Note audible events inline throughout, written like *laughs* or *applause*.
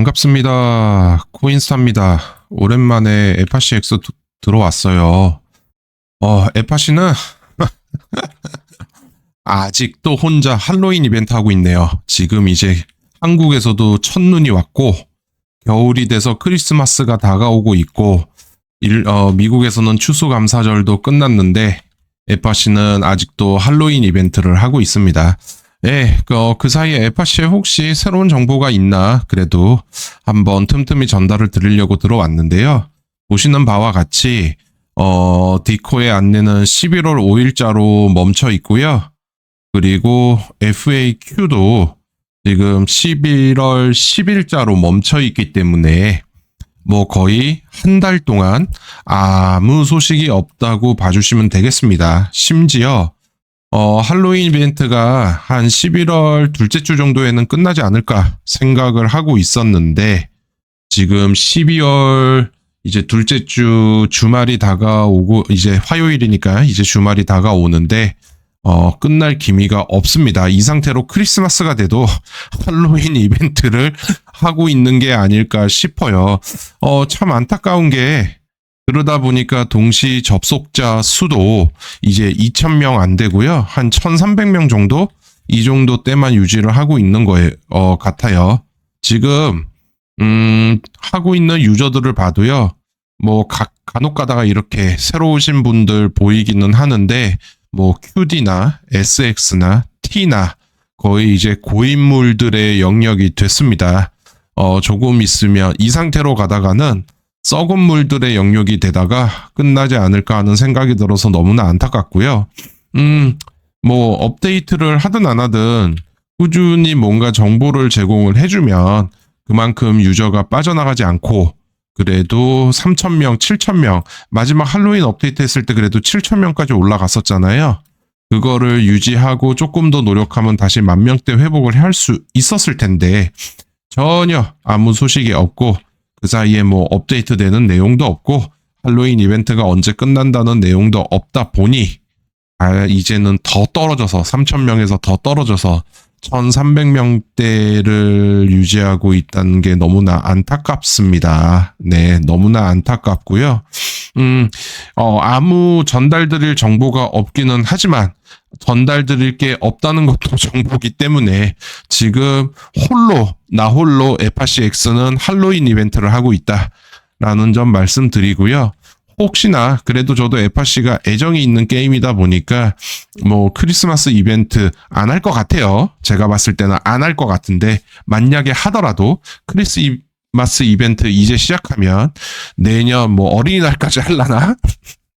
반갑습니다. 코인스타입니다. 오랜만에 에파시X 두- 들어왔어요. 어, 에파시는 *laughs* 아직도 혼자 할로윈 이벤트 하고 있네요. 지금 이제 한국에서도 첫눈이 왔고, 겨울이 돼서 크리스마스가 다가오고 있고, 일- 어, 미국에서는 추수감사절도 끝났는데, 에파시는 아직도 할로윈 이벤트를 하고 있습니다. 예, 그, 어, 그 사이에 에파시에 혹시 새로운 정보가 있나, 그래도 한번 틈틈이 전달을 드리려고 들어왔는데요. 보시는 바와 같이, 어, 디코의 안내는 11월 5일자로 멈춰 있고요. 그리고 FAQ도 지금 11월 10일자로 멈춰 있기 때문에 뭐 거의 한 달 동안 아무 소식이 없다고 봐주시면 되겠습니다. 심지어 어, 할로윈 이벤트가 한 11월 둘째 주 정도에는 끝나지 않을까 생각을 하고 있었는데, 지금 12월 이제 둘째 주 주말이 다가오고, 이제 화요일이니까 이제 주말이 다가오는데, 어, 끝날 기미가 없습니다. 이 상태로 크리스마스가 돼도 할로윈 이벤트를 하고 있는 게 아닐까 싶어요. 어, 참 안타까운 게, 그러다 보니까 동시 접속자 수도 이제 2,000명 안 되고요. 한 1,300명 정도? 이 정도 때만 유지를 하고 있는 거에, 어, 같아요. 지금, 음, 하고 있는 유저들을 봐도요. 뭐, 각, 간혹 가다가 이렇게 새로 오신 분들 보이기는 하는데, 뭐, QD나 SX나 T나 거의 이제 고인물들의 영역이 됐습니다. 어, 조금 있으면 이 상태로 가다가는 썩은 물들의 영역이 되다가 끝나지 않을까 하는 생각이 들어서 너무나 안타깝고요. 음, 뭐 업데이트를 하든 안 하든 꾸준히 뭔가 정보를 제공을 해주면 그만큼 유저가 빠져나가지 않고 그래도 3,000명, 7,000명, 마지막 할로윈 업데이트 했을 때 그래도 7,000명까지 올라갔었잖아요. 그거를 유지하고 조금 더 노력하면 다시 만 명대 회복을 할 수 있었을 텐데 전혀 아무 소식이 없고 그 사이에 뭐 업데이트 되는 내용도 없고 할로윈 이벤트가 언제 끝난다는 내용도 없다 보니 아 이제는 더 떨어져서 3,000명에서 더 떨어져서 1,300명대를 유지하고 있다는 게 너무나 안타깝습니다. 네, 너무나 안타깝고요. 음, 어, 아무 전달드릴 정보가 없기는 하지만 전달드릴 게 없다는 것도 *laughs* 정보기 때문에 지금 홀로 나 홀로 에파시X는 할로윈 이벤트를 하고 있다라는 점 말씀드리고요. 혹시나 그래도 저도 에파시가 애정이 있는 게임이다 보니까 뭐 크리스마스 이벤트 안 할 것 같아요. 제가 봤을 때는 안 할 것 같은데 만약에 하더라도 크리스 마스 이벤트 이제 시작하면 내년 뭐 어린이날까지 할라나?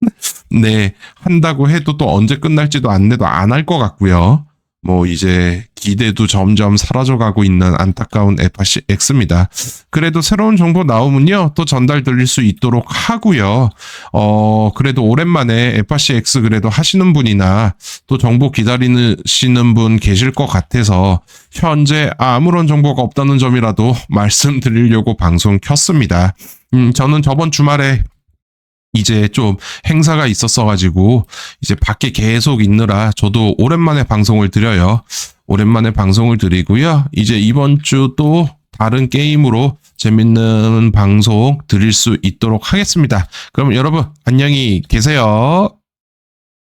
*laughs* 네, 한다고 해도 또 언제 끝날지도 안 내도 안 할 것 같고요. 뭐 이제 기대도 점점 사라져가고 있는 안타까운 에파시 X입니다. 그래도 새로운 정보 나오면요 또 전달 드릴 수 있도록 하고요. 어 그래도 오랜만에 에파시 X 그래도 하시는 분이나 또 정보 기다리시는 분 계실 것 같아서 현재 아무런 정보가 없다는 점이라도 *laughs* 말씀드리려고 방송 켰습니다. 음 저는 저번 주말에 이제 좀 행사가 있었어가지고 이제 밖에 계속 있느라 저도 오랜만에 방송을 드려요. 오랜만에 방송을 드리고요. 이제 이번 주 또 다른 게임으로 재밌는 방송 드릴 수 있도록 하겠습니다. 그럼 여러분 안녕히 계세요.